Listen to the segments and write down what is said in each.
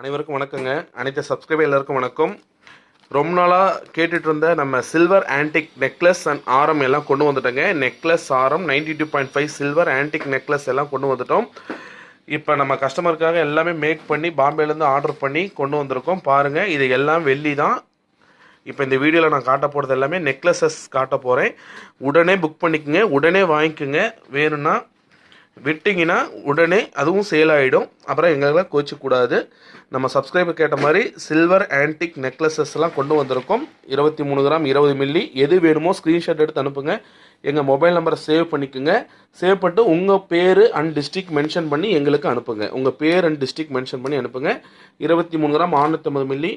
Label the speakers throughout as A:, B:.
A: அனைவருக்கும் வணக்கங்க. அனைத்து சப்ஸ்கிரைபர் எல்லாருக்கும் வணக்கம். ரொம்ப நாளாக கேட்டுட்டு இருந்த நம்ம சில்வர் ஆன்டிக் நெக்லஸ் அண்ட் ஆரம் எல்லாம் கொண்டு வந்துட்டோங்க. நெக்லஸ் ஆரம் ninety two point five silver antique necklace எல்லாம் கொண்டு வந்துட்டோம். இப்போ நம்ம கஸ்டமருக்காக எல்லாமே மேக் பண்ணி பாம்பேலேருந்து ஆர்டர் பண்ணி கொண்டு வந்திருக்கோம். பாருங்கள் இது எல்லாம் வெள்ளி தான். இப்போ இந்த வீடியோவில் நான் காட்ட போகிறது எல்லாமே நெக்லஸஸ் காட்ட போகிறேன் உடனே புக் பண்ணிக்கோங்க. உடனே வாங்கிக்கோங்க. வேணும்னா விட்டிங்கன்னா உடனே அதுவும் சேல் ஆகிடும் அப்புறம் எங்களால் கோச்சிக்கூடாது நம்ம சப்ஸ்கிரைபர் கேட்ட மாதிரி சில்வர் ஆன்டிக் நெக்லஸஸ்லாம் கொண்டு வந்திருக்கோம். இருபத்தி மூணு கிராம் இருபது மில்லி எது வேணுமோ ஸ்க்ரீன்ஷாட் எடுத்து அனுப்புங்க. எங்கள் மொபைல் நம்பரை சேவ் பண்ணிக்கோங்க. சேவ் பண்ணிட்டு உங்கள் பேர் அண்ட் டிஸ்ட்ரிக்ட் மென்ஷன் பண்ணி எங்களுக்கு அனுப்புங்க. உங்கள் பேர் அண்ட் டிஸ்ட்ரிக்ட் மென்ஷன் பண்ணி அனுப்புங்க. இருபத்தி மூணு கிராம் ஆறுநூற்றம்பது மில்லி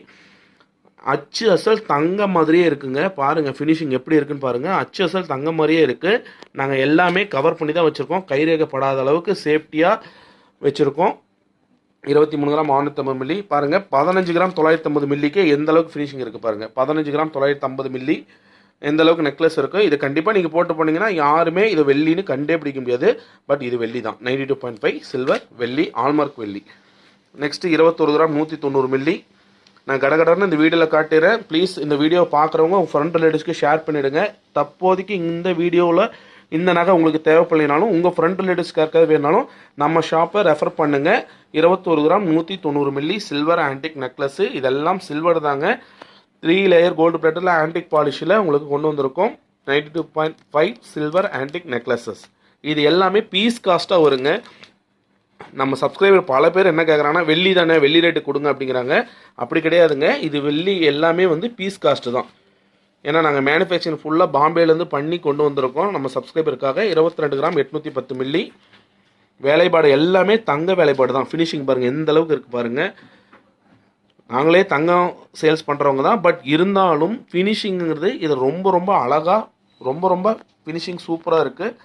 A: அச்சு அசல் தங்க மாதிரியே இருக்குங்க. பாருங்கள் ஃபினிஷிங் எப்படி இருக்குன்னு பாருங்கள் அச்சு அசல் தங்க மாதிரியே இருக்குது நாங்கள் எல்லாமே கவர் பண்ணி தான் வச்சுருக்கோம். கைரேகப்படாத அளவுக்கு சேஃப்டியாக வச்சுருக்கோம். இருபத்தி மூணு கிராம் ஆறுநூற்றம்பது மில்லி பாருங்கள் பதினஞ்சு கிராம் தொள்ளாயிரத்தி ஐம்பது மில்லிக்கு எந்த அளவுக்கு ஃபினிஷிங் இருக்குது பாருங்கள் பதினஞ்சு கிராம் தொள்ளாயிரத்தி ஐம்பது மில்லி எந்த அளவுக்கு நெக்லஸ் இருக்கோ இது கண்டிப்பாக நீங்கள் போட்டு போனீங்கன்னா யாருமே இது வெள்ளின்னு கண்டே பிடிக்க முடியாது. பட் இது வெள்ளி தான். Ninety two point five silver வெள்ளி ஆல்மார்க் வெள்ளி. நெக்ஸ்ட்டு இருபத்தொரு கிராம் நூற்றி தொண்ணூறு மில்லி நான் கடகடன்னு இந்த வீடியோவில் காட்டுறேன். ப்ளீஸ் இந்த வீடியோ பார்க்குறவங்க உங்கள் ஃப்ரெண்ட் ரிலேட்டிவ்ஸ்க்கு ஷேர் பண்ணிவிடுங்க தற்போதைக்கு இந்த வீடியோவில் இந்த நகை உங்களுக்கு தேவைப்படலைனாலும் உங்கள் ஃப்ரெண்ட் ரிலேட்டிவ்ஸ்க்கு யாருக்காவது வேணாலும் நம்ம ஷாப்பை ரெஃபர் பண்ணுங்கள் இருபத்தொரு கிராம் நூற்றி தொண்ணூறு மில்லி சில்வர் ஆன்டிக் நெக்லஸ்ஸு இதெல்லாம் சில்வர் தாங்க. த்ரீ லேயர் கோல்டு பிளேட்டில் ஆன்டிக் பாலிஷில் உங்களுக்கு கொண்டு வந்திருக்கோம். Ninety two point five silver antique necklaces இது எல்லாமே பீஸ் காஸ்ட்டாக வருங்க. நம்ம சப்ஸ்கிரைபர் பல பேர் என்ன கேட்குறாங்கன்னா வெள்ளி தானே வெள்ளி ரேட்டு கொடுங்க அப்படிங்கிறாங்க. அப்படி கிடையாதுங்க. இது வெள்ளி எல்லாமே வந்து பீஸ் காஸ்ட்டு தான். ஏன்னா நாங்கள் மேனுஃபேக்சரிங் ஃபுல்லாக பாம்பேலேருந்து பண்ணி கொண்டு வந்திருக்கோம். நம்ம சப்ஸ்கிரைபருக்காக இருபத்தி ரெண்டு கிராம் எட்நூற்றி பத்து மில்லி வேலைப்பாடு எல்லாமே தங்க வேலைப்பாடு தான். ஃபினிஷிங் பாருங்கள் எந்த அளவுக்கு இருக்குது பாருங்கள் நாங்களே தங்கம் சேல்ஸ் பண்ணுறவங்க தான். பட் இருந்தாலும் ஃபினிஷிங்கிறது இது ரொம்ப ரொம்ப அழகாக ரொம்ப ரொம்ப ஃபினிஷிங் சூப்பராக இருக்குது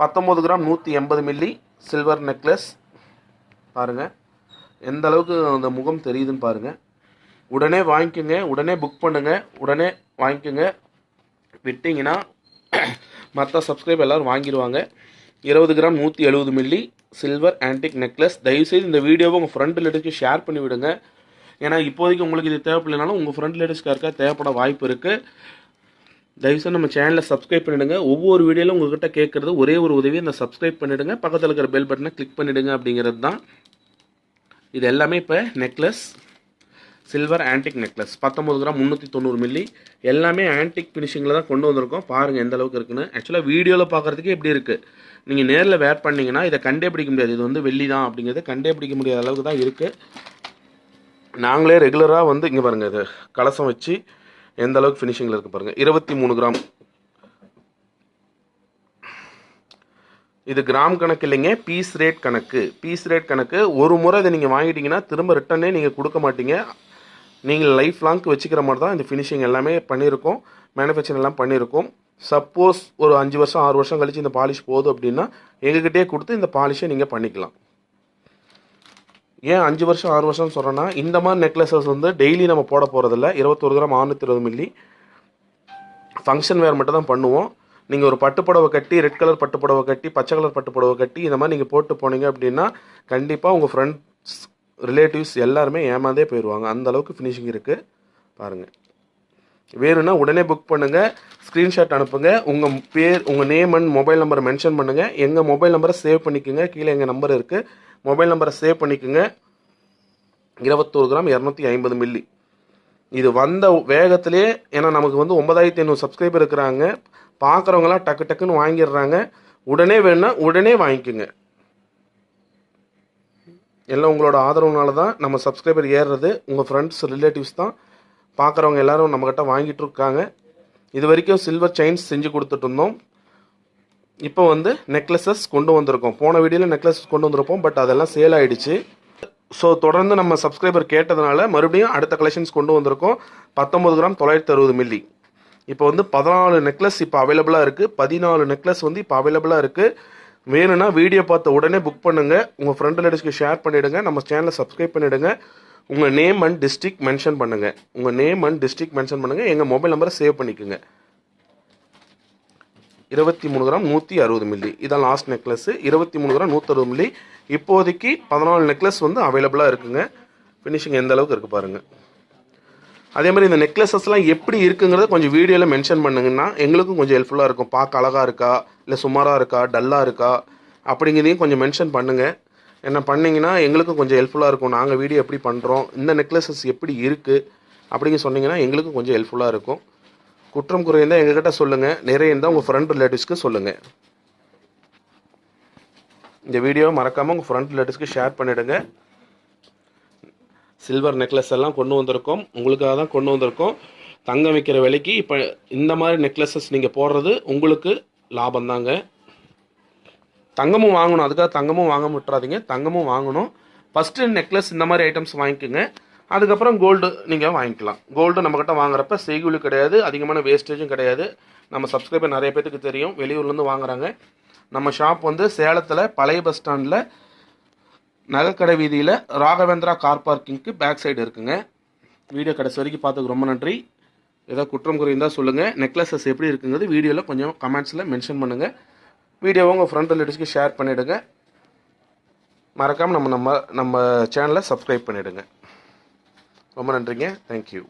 A: பத்தொம்போது கிராம் நூற்றி எண்பது மில்லி சில்வர் நெக்லஸ் பாருங்கள் எந்த அளவுக்கு அந்த முகம் தெரியுதுன்னு பாருங்கள் உடனே வாங்கிக்கோங்க உடனே புக் பண்ணுங்கள் உடனே வாங்கிக்கோங்க. விட்டிங்கன்னா மற்ற சப்ஸ்கிரைப் எல்லோரும் வாங்கிடுவாங்க இருபது கிராம் நூற்றி எழுபது மில்லி சில்வர் ஆன்டிக் நெக்லஸ் தயவுசெய்து இந்த வீடியோவை உங்கள் ஃப்ரெண்ட் ரிலேட்டிவ்ஸ்க்கு ஷேர் பண்ணி விடுங்க ஏன்னா இப்போதைக்கு உங்களுக்கு இது தேவைப்படலைனாலும் உங்கள் ஃப்ரெண்ட் ரிலேட்டிவ்ஸ்க்கு யாருக்கா தேவைப்பட வாய்ப்பு இருக்குது தயவுசெய்து நம்ம சேனலை சப்ஸ்கிரைப் பண்ணிடுங்க. ஒவ்வொரு வீடியோவிலும் உங்ககிட்ட கேட்குறது ஒரே ஒரு உதவி அந்த சப்ஸ்கிரைப் பண்ணிவிடுங்க பக்கத்தில் இருக்கிற பெல் பட்டனை கிளிக் பண்ணிவிடுங்க அப்படிங்கிறது தான். இது எல்லாமே இப்போ நெக்லஸ் சில்வர் ஆன்டிக் நெக்லஸ் பத்தொம்பது கிராம் முந்நூற்றி தொண்ணூறு மில்லி எல்லாமே ஆன்டிக் ஃபினிஷிங்கில் தான் கொண்டு வந்திருக்கோம். பாருங்கள் எந்த அளவுக்கு இருக்குன்னு. ஆக்சுவலாக வீடியோவில் பார்க்குறதுக்கே இப்படி இருக்குது நீங்கள் நேரில் வேர் பண்ணிங்கன்னா இதை கண்டே பிடிக்க முடியாது. இது வந்து வெள்ளி தான் அப்படிங்கிறது கண்டே பிடிக்க முடியாத அளவுக்கு தான் இருக்குது நாங்களே ரெகுலராக வந்து இங்கே பாருங்கள் இது கலசம் வச்சு எந்த அளவுக்கு ஃபினிஷிங்கில் இருக்குது பாருங்கள் இருபத்தி மூணு கிராம். இது கிராம் கணக்கு இல்லைங்க பீஸ் ரேட் கணக்கு. பீஸ் ரேட் கணக்கு ஒரு முறை இதை நீங்கள் வாங்கிட்டீங்கன்னா திரும்ப ரிட்டனே நீங்கள் கொடுக்க மாட்டீங்க. நீங்கள் லைஃப் லாங்க்கு வச்சுக்கிற மாதிரி தான் இந்த ஃபினிஷிங் எல்லாமே பண்ணியிருக்கோம் மேனுஃபேக்சரிங் எல்லாம் பண்ணியிருக்கோம் சப்போஸ் ஒரு அஞ்சு வருஷம் ஆறு வருஷம் கழித்து இந்த பாலிஷ் போதும் அப்படின்னா எங்ககிட்டயே கொடுத்து இந்த பாலிஷை நீங்கள் பண்ணிக்கலாம். ஏன் அஞ்சு வருஷம் ஆறு வருஷம் சொல்கிறேன்னா இந்த மாதிரி நெக்லஸஸ் வந்து டெய்லி நம்ம போட போகிறதில்ல இருபத்தொரு கிராம் ஆறுநூற்றி இருபது மில்லி ஃபங்க்ஷன் வேர் மட்டும் தான் பண்ணுவோம். நீங்கள் ஒரு பட்டு புடவை கட்டி ரெட் கலர் பட்டுப்புடவை கட்டி பச்சை கலர் பட்டு புடவை கட்டி இந்த மாதிரி நீங்கள் போட்டு போனீங்க அப்படின்னா கண்டிப்பாக உங்கள் ஃப்ரெண்ட்ஸ் ரிலேட்டிவ்ஸ் எல்லாருமே ஏமாந்தே போயிடுவாங்க அந்த அளவுக்கு ஃபினிஷிங் இருக்குது பாருங்கள் வேணும்னா உடனே புக் பண்ணுங்கள் ஸ்க்ரீன்ஷாட் அனுப்புங்க. உங்கள் பேர் உங்கள் நேம் அண்ட் மொபைல் நம்பரை மென்ஷன் பண்ணுங்கள் எங்கள் மொபைல் நம்பரை சேவ் பண்ணிக்கோங்க. கீழே எங்கள் நம்பர் இருக்குது மொபைல் நம்பரை சேவ் பண்ணிக்கோங்க. இருபத்தோரு கிராம் இரநூத்தி ஐம்பது மில்லி. இது வந்த வேகத்திலே ஏன்னா நமக்கு வந்து ஒன்பதாயிரத்தி ஐநூறு சப்ஸ்கிரைபர் இருக்கிறாங்க. பார்க்குறவங்களாம் டக்கு டக்குன்னு வாங்கிடுறாங்க. உடனே வேணும்னா உடனே வாங்கிக்கோங்க. எல்லாம் உங்களோட ஆதரவுனால தான் நம்ம சப்ஸ்கிரைபர் ஏறுறது. உங்கள் ஃப்ரெண்ட்ஸ் ரிலேட்டிவ்ஸ் தான். பார்க்குறவங்க எல்லாரும் நம்மக்கிட்ட வாங்கிட்டு இருக்காங்க. இது வரைக்கும் சில்வர் செயின்ஸ் செஞ்சு கொடுத்துட்டு இருந்தோம். இப்போ வந்து நெக்லஸஸ் கொண்டு வந்திருக்கோம். போன வீடியோவில் நெக்லஸஸ் கொண்டு வந்திருப்போம் பட் அதெல்லாம் சேல் ஆகிடுச்சு ஸோ தொடர்ந்து நம்ம சப்ஸ்கிரைபர் கேட்டதுனால மறுபடியும் அடுத்த கலெக்ஷன்ஸ் கொண்டு வந்திருக்கோம். பத்தொம்பது கிராம் தொள்ளாயிரத்தி அறுபது மில்லி இப்போ வந்து பதினாலு நெக்லஸ் இப்போ அவைலபிளாக இருக்குது பதினாலு நெக்லஸ் வந்து இப்போ அவைலபிளாக இருக்குது வேணும்னா வீடியோ பார்த்த உடனே புக் பண்ணுங்கள் உங்கள் ஃப்ரெண்ட் ரிலேட்டிவ்ஸ்க்கு ஷேர் பண்ணிவிடுங்க நம்ம சேனலை சப்ஸ்கிரைப் பண்ணிவிடுங்க உங்கள் நேம் அண்ட் டிஸ்ட்ரிக் மென்ஷன் பண்ணுங்கள் உங்கள் நேம் அண்ட் டிஸ்ட்ரிக் மென்ஷன் பண்ணுங்கள் எங்கள் மொபைல் நம்பரை சேவ் பண்ணிக்கோங்க. இருபத்தி மூணு கிராம் நூற்றி அறுபது மில்லி. இதான் லாஸ்ட் நெக்லஸ் இருபத்தி மூணு கிராம் நூற்றறுபது மில்லி. இப்போதைக்கு பதினாலு நெக்லஸ் வந்து அவைலபிளாக இருக்குங்க. ஃபினிஷிங் எந்த அளவுக்கு இருக்குது பாருங்கள் அதே மாதிரி இந்த நெக்லஸஸ்லாம் எப்படி இருக்குங்கிறத கொஞ்சம் வீடியோவில் மென்ஷன் பண்ணுங்கன்னா எங்களுக்கும் கொஞ்சம் ஹெல்ப்ஃபுல்லாக இருக்கும். பார்க்க அழகாக இருக்கா? இல்லை சுமாராக இருக்கா? டல்லாக இருக்கா? அப்படிங்கிறதையும் கொஞ்சம் மென்ஷன் பண்ணுங்கள் என்ன பண்ணிங்கன்னா எங்களுக்கும் கொஞ்சம் ஹெல்ப்ஃபுல்லாக இருக்கும். நாங்கள் வீடியோ எப்படி பண்ணுறோம் இந்த நெக்லஸஸ் எப்படி இருக்குது அப்படிங்க சொன்னிங்கன்னா எங்களுக்கும் கொஞ்சம் ஹெல்ப்ஃபுல்லாக இருக்கும். குற்றம் குறை இருந்தால் எங்ககிட்ட சொல்லுங்கள் நிறைய இருந்தால் உங்கள் ஃப்ரெண்ட் ரிலேட்டிவ்ஸ்க்கு சொல்லுங்கள் இந்த வீடியோவை மறக்காமல் உங்கள் ஃப்ரெண்ட் ரிலேட்டிவ்ஸ்க்கு ஷேர் பண்ணிவிடுங்க சில்வர் நெக்லஸ் எல்லாம் கொண்டு வந்திருக்கோம். உங்களுக்காக தான் கொண்டு வந்திருக்கோம். தங்கம் விற்கிற விலைக்கு இப்போ இந்த மாதிரி நெக்லஸஸ் நீங்கள் போடுறது உங்களுக்கு லாபம் தாங்க. தங்கமும் வாங்கணும். அதுக்காக தங்கமும் வாங்க விட்டுறாதீங்க. தங்கமும் வாங்கணும். ஃபஸ்ட்டு நெக்லஸ் இந்த மாதிரி ஐட்டம்ஸ் வாங்கிக்கோங்க. அதுக்கப்புறம் கோல்டு நீங்கள் வாங்கிக்கலாம். கோல்டு நம்மக்கிட்ட வாங்குறப்ப செய்கூலி கிடையாது அதிகமான வேஸ்டேஜும் கிடையாது. நம்ம சப்ஸ்கிரைபர் நிறைய பேத்துக்கு தெரியும் வெளியூர்லேருந்து வாங்குறாங்க. நம்ம ஷாப் வந்து சேலத்தில் பழைய பஸ் ஸ்டாண்டில் நகைக்கடை வீதியில் ராகவேந்திரா கார் பார்க்கிங்க்கு பேக் சைடு இருக்குங்க. வீடியோ கடைசி வரைக்கும் பார்த்துக்கு ரொம்ப நன்றி. ஏதோ குற்றம் குறைந்தால் சொல்லுங்கள் நெக்லஸஸ் எப்படி இருக்குங்கிறது வீடியோவில் கொஞ்சம் கமெண்ட்ஸில் மென்ஷன் பண்ணுங்கள் வீடியோவை உங்கள் ஃப்ரெண்ட் ரிலேட்டிவ்ஸ்க்கு ஷேர் பண்ணிவிடுங்க மறக்காமல் நம்ம நம்ம நம்ம சேனலை சப்ஸ்கிரைப் பண்ணிவிடுங்க ரொம்ப நன்றிங்க. தேங்க்யூ